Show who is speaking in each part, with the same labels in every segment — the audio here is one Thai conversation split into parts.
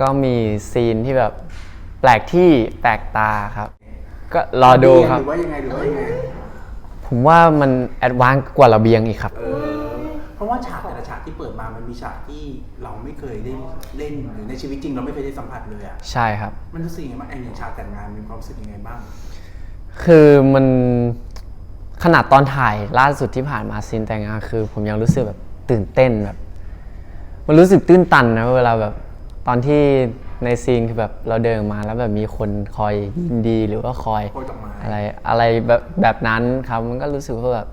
Speaker 1: ก็มีซีนที่แบบแปลกที่แปลกตาครับ ก็รอดูครับ
Speaker 2: หรือว่ายังไงหรือว่ายังไง
Speaker 1: ผมว่ามันแอดวานซ์กว่าระเบียงอีกครับ
Speaker 2: เออเพราะว่าฉากแต่ละฉากที่เปิดมามันมีฉากที่เราไม่เคยได้เล่นหรือในชีวิตจริงเราไม่เคยได้สัมผัสเลยอะ
Speaker 1: ใช่ครับ
Speaker 2: มันรู้สึกยังไงบ้างไอ้อย่างฉากแต่งงานมีความรู้สึกยังไงบ้าง
Speaker 1: คือมันขนาดตอนถ่ายล่าสุดที่ผ่านมาซีนแต่งงานคือ ผมยังรู้สึกแบบตื่นเต้นแบบ มันรู้สึกตื้นตันนะเวลาแบบ ตอนที่ในซีนคือแบบเราเดินมาแล้วแบบมีคนคอยยินดีหรือว่าคอย
Speaker 2: โปรยดอกไม้
Speaker 1: อะไรอะไรแบบแบบนั้นครับมันก็รู้สึกว่าแบบ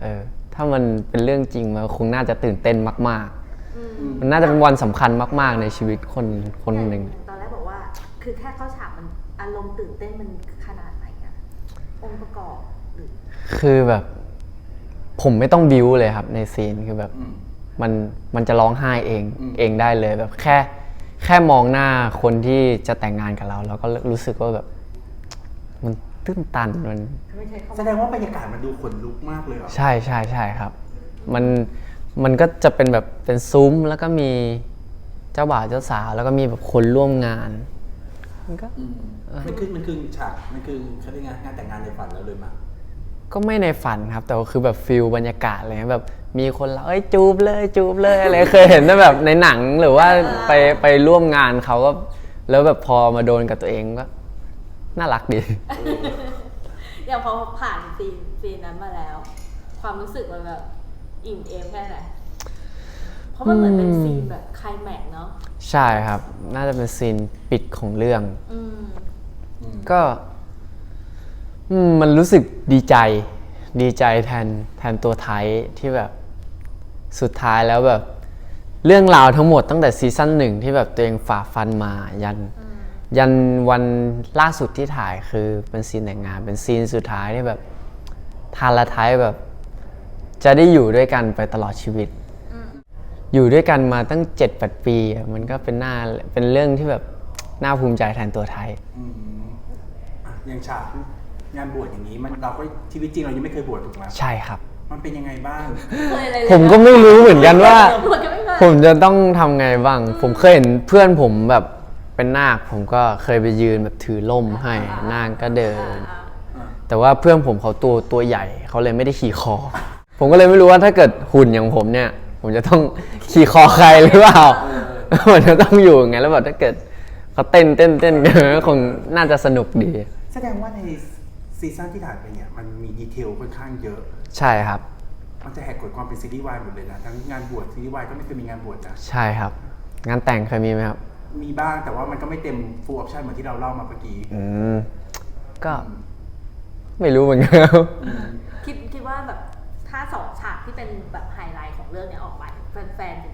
Speaker 1: เออถ้ามันเป็นเรื่องจริงมันคงน่าจะตื่นเต้นมาก ๆ มันน่าจะเป็นวันสำคัญมาก ๆ ในชีวิตคนคนหนึ่ง
Speaker 3: ตอนแรกบอกว่า คือแค่เข้าฉากมันอารมณ์ตื่นเต้นมันขนาดไหนอะองค์ประกอบหรือ
Speaker 1: คือแบบผมไม่ต้องบิวเลยครับในซีนคือแบบ
Speaker 2: อืม
Speaker 1: มันมันจะร้องไห้เอง
Speaker 2: อืม
Speaker 1: เองได้เลยแบบแค่ แค่มองหน้าคนที่จะแต่งงานกับเรา เราก็รู้สึกว่าแบบ มันตื้นตันมัน
Speaker 3: ไม่ใช่เขา
Speaker 2: แสดงว่าบรรยากาศมันดูขนลุกมากเลยเหรอ
Speaker 1: ใช่ใช่ใช่ครับ มันมันก็จะเป็นแบบเป็นซุ้มแล้วก็มีเจ้าบ่าวเจ้าสาวแล้วก็มีแบบคนร่วมงานมันก็
Speaker 2: อืมมันคือมันคือฉากมันคือเขาเรียกไงงานแต่งงานในฝันเราเลยมา
Speaker 1: ก็ไม่ในฝันครับ แต่ว่าคือแบบฟิลบรรยากาศอะไรเงี้ยแบบมีคนเราเอ้ยจูบเลยจูบเลยอะไรเคยเห็นแต่แบบในหนังหรือว่าไปไปร่วมงานเขาก็ แล้วแบบพอมาโดนกับตัวเองก็น่ารักดี
Speaker 3: อย่างพอผ่านซีนซีนนั้นมาแล้ว ความรู้สึกมันแบบอิ่มเอมแค่ไหนเพราะมันเหมือนเป็นซีนแบบไคลแม็กซ์เนาะ
Speaker 1: ใช่ครับ น่าจะเป็นซีนปิดของเรื่อง
Speaker 3: อืม
Speaker 1: ก็อื มมันรู้สึกดีใจ ดีใจแทนแทนตัวไทยที่แบบสุดท้ายแล้วแบบ เรื่องราวทั้งหมดตั้งแต่ซีซั่นหนึ่งที่แบบตัวเองฝ่าฟันมายัน ยันวันล่าสุดที่ถ่ายคือเป็นซีนแต่งงาน เป็นซีนสุดท้ายที่แบบทานละท้ายแบบ จะได้อยู่ด้วยกันไปตลอดชีวิต อยู่ด้วยกันมาตั้ง7จ็ดดปีอะมันก็เป็นหน้าเป็นเรื่องที่แบบน่าภูมิใจแทนตัวไทย
Speaker 2: อืมอะอย่างฉาก งานบวชอย่างนี้มันเราก็ชีวิตจริงเรายังไม่เคยบวชถูกไหม
Speaker 1: ใช่ครับ
Speaker 2: มันเป็นยังไงบ้าง
Speaker 3: เคยอะไรเลย
Speaker 1: ผมก็ไม่รู้เหมือนกันว่า
Speaker 3: บวชก็ไม่เคย
Speaker 1: ผมจะต้องทำไงบ้าง ผมเคยเห็นเพื่อนผมแบบเป็นนาค ผมก็เคยไปยืนแบบถือล่มให้นาคก็เดิน
Speaker 3: อ่า
Speaker 1: แต่ว่าเพื่อนผมเขาตัวตัวใหญ่เขาเลยไม่ได้ขี่คอ ผมก็เลยไม่รู้ว่าถ้าเกิดหุ่นอย่างผมเนี่ย ผมจะต้องขี่คอใครหรือเปล่ามันจะต้องอยู่ไงแล้วแบบถ้าเกิดเขาเต้นเต้นเต้นกันก็คงน่าจะสนุกดี
Speaker 2: แสดงว่าใน ซีซั่นที่ถ่ายไปเนี่ยมันมีดีเทลค่อนข้างเยอะ
Speaker 1: ใช่ครับ
Speaker 2: มันจะแหกกฎความเป็นซีรีส์วายหมดเลยนะทั้งงานบวชซีรีส์วายก็ไม่เคยมีงานบวชนะ
Speaker 1: ใช่ครับ งานแต่งเคยมีไหมครับ
Speaker 2: มีบ้างแต่ว่ามันก็ไม่เต็ม full option เหมือนที่เราเล่ามาเมื่อกี้
Speaker 1: อืม ก็ไม่รู้เหมือนกันครับ
Speaker 3: คิดคิดว่าแบบถ้าสองฉากที่เป็นแบบไฮไลท์ของเรื่องเนี้ยออกไปแฟนๆจะ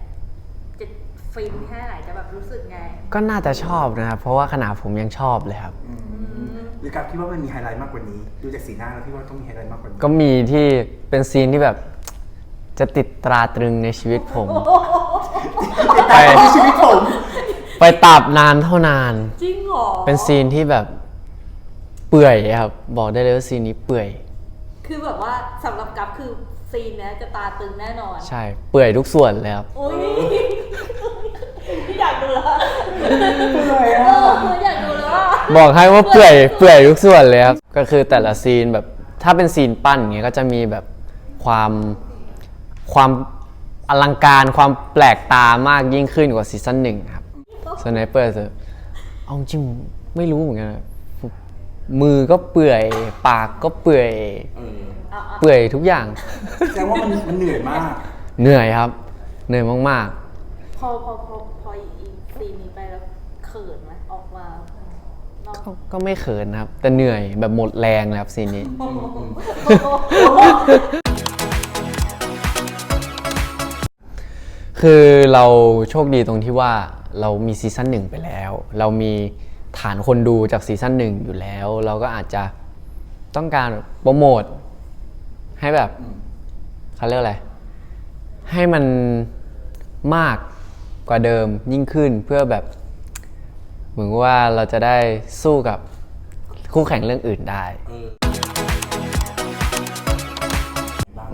Speaker 3: จะฟินแค่ไหนจะแบบรู้สึกไง
Speaker 1: ก็น่าจะชอบนะครับ เพราะว่าขนาดผมยังชอบเลยครับ
Speaker 2: ห รือกับคิดว่ามันมีไฮไลท์มากกว่านี้ ดูจากสีหน้าแล้วพี่ว่าต้องมีไฮไลท์มากกว่านี้
Speaker 1: ก็มีที่เป็นซีนที่แบบ จะติดตราตรึงในชีวิตผม ไป
Speaker 2: ในชีวิตผม
Speaker 1: ไปตราบนานเท่านาน
Speaker 3: จริงเหรอ
Speaker 1: เป็นซีนที่แบบเปื่อยครับ บอกได้เลยว่าซีนนี้เปื่อย
Speaker 3: คือแบบว่าสำหรับกัฟคือซีนเนี้ยจะตาตึงแน่นอน
Speaker 1: ใช่ เปื่อยทุกส่วนเลยครับ
Speaker 3: อุ้ย พี่อยากดูแล้ว
Speaker 1: บอกให้ว่าเปื่อยเปื่อยทุกส่วนเลยครับ ก็คือแต่ละซีนแบบถ้าเป็นซีนปั้นอย่างเงี้ยก็จะมีแบบความความอลังการความแปลกตามากยิ่งขึ้นกว่าซีซั่นหนึ่งครับสไนเปอร์เอาจริงไม่รู้เหมือนกันนะมือก็เปื่อยปากก็เปื่อย
Speaker 2: เออ
Speaker 3: เอาเอา
Speaker 1: เปื่อยทุกอย่าง
Speaker 2: แสดงว่ามันมันเหนื่อยมาก
Speaker 1: เหนื่อยครับ เหนื่อยมาก
Speaker 3: พอพอพอพออีซีนนี้ไปแล้วเขินไหมออกมาเนอ ก็
Speaker 1: ก็ไม่เขินนะครับ แต่เหนื่อยแบบหมดแรงเลยครับซีนนี้ คือเราโชคดีตรงที่ว่าเรามีซีซั่นหนึ่งไปแล้ว เรามีฐานคนดูจากซีซั่นหนึ่งอยู่แล้ว เราก็อาจจะต้องการโปรโมทให้แบบเขาเรียกอะไร ให้มันมากกว่าเดิมยิ่งขึ้นเพื่อแบบ เหมือนว่าเราจะได้สู้กับคู่แข่งเรื่องอื่นได้
Speaker 2: เออ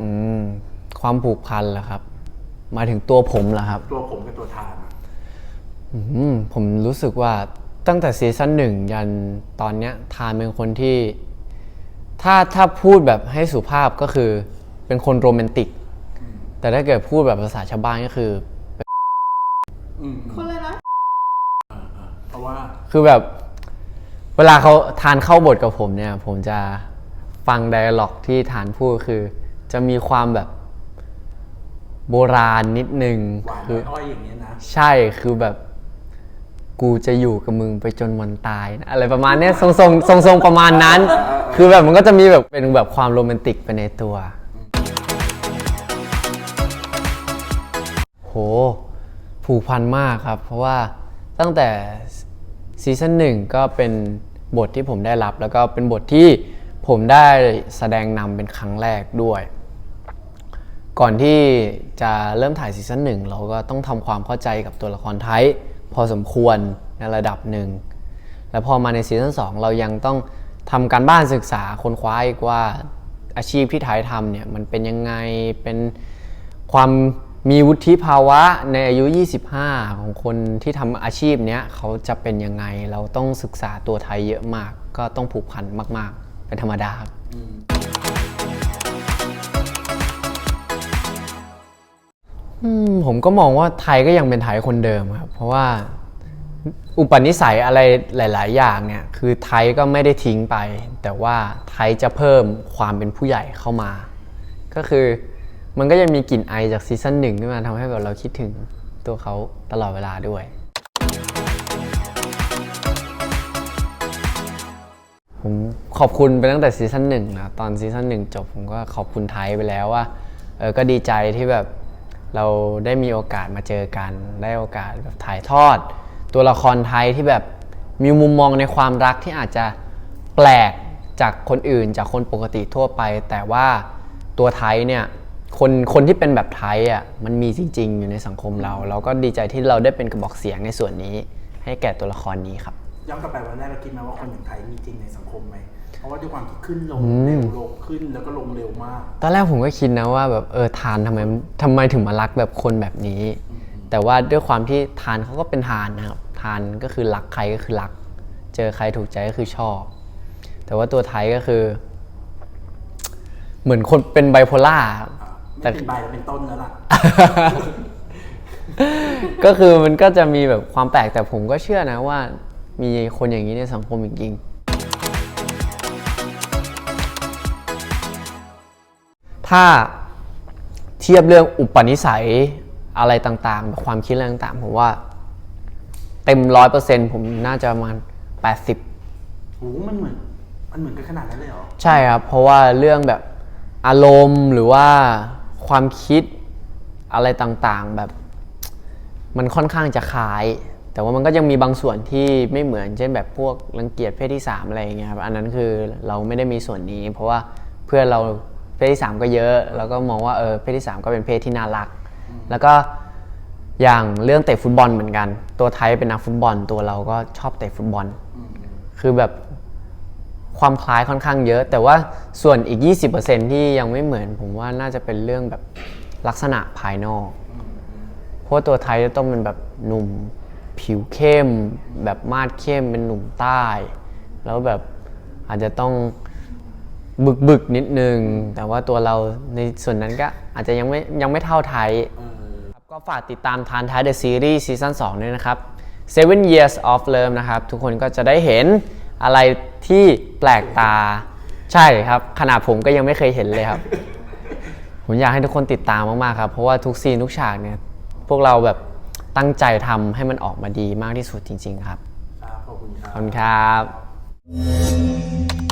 Speaker 1: อืมความผูกพันเหรอครับ มาถึงตัวผมเหรอครับ
Speaker 2: ตัวผมกับตัวทานอะ
Speaker 1: อืมผมรู้สึกว่าตั้งแต่ซีซั่นหนึ่งยันตอนเนี้ยทานเป็นคนที่ ถ้าถ้าพูดแบบให้สุภาพก็คือ เป็นคนโรแมนติก แต่ถ้าเกิดพูดแบบภาษาชาวบ้านก็คือ
Speaker 2: อืม
Speaker 3: คนเลยนะ
Speaker 2: เพราะ ว่า
Speaker 1: คือแบบ เวลาเขาทานเข้าบทกับผมเนี่ย ผมจะฟังไดอะล็อกที่ทานพูดคือ จะมีความแบบโบราณนิดนึง
Speaker 2: หวาน
Speaker 1: คือ
Speaker 2: อ้อยอย่างเงี้ยนะ
Speaker 1: ใช่คือแบบ กูจะอยู่กับมึงไปจนวันตายนะอะไรประมาณเนี้ยทรงทรงทรงทรงๆประมาณนั้น คือแบบมันก็จะมีแบบเป็นแบบความโรแมนติกไปในตัว โหผูกพันมากครับ เพราะว่าตั้งแต่ ซีซั่นหนึ่งก็เป็นบทที่ผมได้รับ แล้วก็เป็นบทที่ผมได้แสดงนำเป็นครั้งแรกด้วย ก่อนที่จะเริ่มถ่ายซีซั่นหนึ่งเราก็ต้องทำความเข้าใจกับตัวละครไทยพอสมควรในระดับหนึ่ง แล้วพอมาในซีซั่น2เรายังต้องทำการบ้านศึกษาค้นคว้าอีกว่าอาชีพที่ไทยทำเนี่ยมันเป็นยังไงเป็นความ มีวุฒิภาวะในอายุ 25 ของคนที่ทำอาชีพเนี้ยเขาจะเป็นยังไง เราต้องศึกษาตัวไทยเยอะมาก ก็ต้องผูกพันมาก ๆ เป็นธรรมดาครับผมก็มองว่าไทยก็ยังเป็นไทยคนเดิมครับ เพราะว่าอุปนิสัยอะไรหลาย ๆ อย่างเนี่ยคือไทยก็ไม่ได้ทิ้งไป แต่ว่าไทยจะเพิ่มความเป็นผู้ใหญ่เข้ามา ก็คือ มันก็ยังมีกลิ่นไอจากซีซั่นหนึ่งขึ้นมาทำให้แบบเราคิดถึงตัวเขาตลอดเวลาด้วย ผมขอบคุณไปตั้งแต่ซีซั่นหนึ่งนะตอนซีซั่นหนึ่งจบผมก็ขอบคุณไทยไปแล้วว่าเออก็ดีใจที่แบบเราได้มีโอกาสมาเจอกัน ได้โอกาสแบบถ่ายทอด ตัวละครไทยที่แบบมีมุมมองในความรักที่อาจจะแปลกจากคนอื่นจากคนปกติทั่วไป แต่ว่าตัวไทยเนี่ย คนคนที่เป็นแบบไทยอะมันมีจริง ๆ อยู่ในสังคมเรา เราก็ดีใจที่เราได้เป็นกระบอกเสียงในส่วนนี้ ให้แก่ตัวละครนี้ครับ
Speaker 2: ย้อนกลับไปวันแรกเราคิดไหมว่าคนอย่างไทยมีจริงในสังคมไหมเพราะว่าด้วยความที่ขึ้นลงเร็วลงขึ้นแล้วก็ลงเร็วมาก
Speaker 1: ตอนแรกผมก็คิดนะว่าแบบเออทานทำไมทำไมถึงมารักแบบคนแบบนี้ แต่ว่าด้วยความที่ทานเขาก็เป็นทานนะครับทานก็คือรักใครก็คือรัก เจอใครถูกใจก็คือชอบ แต่ว่าตัวไทยก็คือ เหมือนคนเป็นไบโพล่า ครับ
Speaker 2: ไม่เป็นใบแล้วเป็นต้นแล้วล่ะ
Speaker 1: ก็คือมันก็จะมีแบบความแปลกแต่ผมก็เชื่อนะว่า มีคนอย่างนี้ในสังคมจริงๆถ้าเทียบเรื่องอุปนิสัยอะไรต่างๆ ความคิดอะไรต่างๆผมว่า เต็มร้อยเปอร์เซ็นต์ผมน่าจะประมาณ80
Speaker 2: โอ้โหมันเหมือน มันเหมือนกันขนาดนั้นเลยเหรอ
Speaker 1: ใช่ครับ เพราะว่าเรื่องแบบอารมณ์หรือว่า ความคิดอะไรต่างๆ แบบ มันค่อนข้างจะคล้าย แต่ว่ามันก็ยังมีบางส่วนที่ไม่เหมือนเช่นแบบพวกรังเกียจเพศที่ 3 อะไรอย่างเงี้ยครับอันนั้นคือเราไม่ได้มีส่วนนี้ เพราะว่าเพื่อนเราเพศที่ 3 ก็เยอะแล้วก็มองว่าเออเพศที่ 3 ก็เป็นเพศที่น่ารัก แล้วก็อย่างเรื่องเตะฟุตบอลเหมือนกัน ตัวไทยเป็นนักฟุตบอลตัวเราก็ชอบเตะฟุตบอล คือแบบ ความคล้ายค่อนข้างเยอะ แต่ว่าส่วนอีก 20%ที่ยังไม่เหมือน ผมว่าน่าจะเป็นเรื่องแบบลักษณะภายนอก เพราะตัวไทยจะต้องเป็นแบบหนุ่มผิวเข้ม แบบมาดเข้มเป็นหนุ่มใต้ แล้วแบบอาจจะต้องบึกบึกนิดนึง แต่ว่าตัวเราในส่วนนั้นก็อาจจะยังไม่ยังไม่เท่าไทยก็ฝากติดตามทานท้าย The Series ซีซั่น2ด้วยนะครับ Seven Years of Love นะครับ ทุกคนก็จะได้เห็น อะไรที่แปลกตาใช่ครับ ขนาดผมก็ยังไม่เคยเห็นเลยครับ ผมอยากให้ทุกคนติดตามมากๆครับ เพราะว่าทุกซีนทุกฉากเนี่ย พวกเราแบบตั้งใจทำให้มันออกมาดีมากที่สุดจริง ๆ ครับ
Speaker 2: ครับขอบคุณครั
Speaker 1: ข
Speaker 2: บ
Speaker 1: อบคุณครับ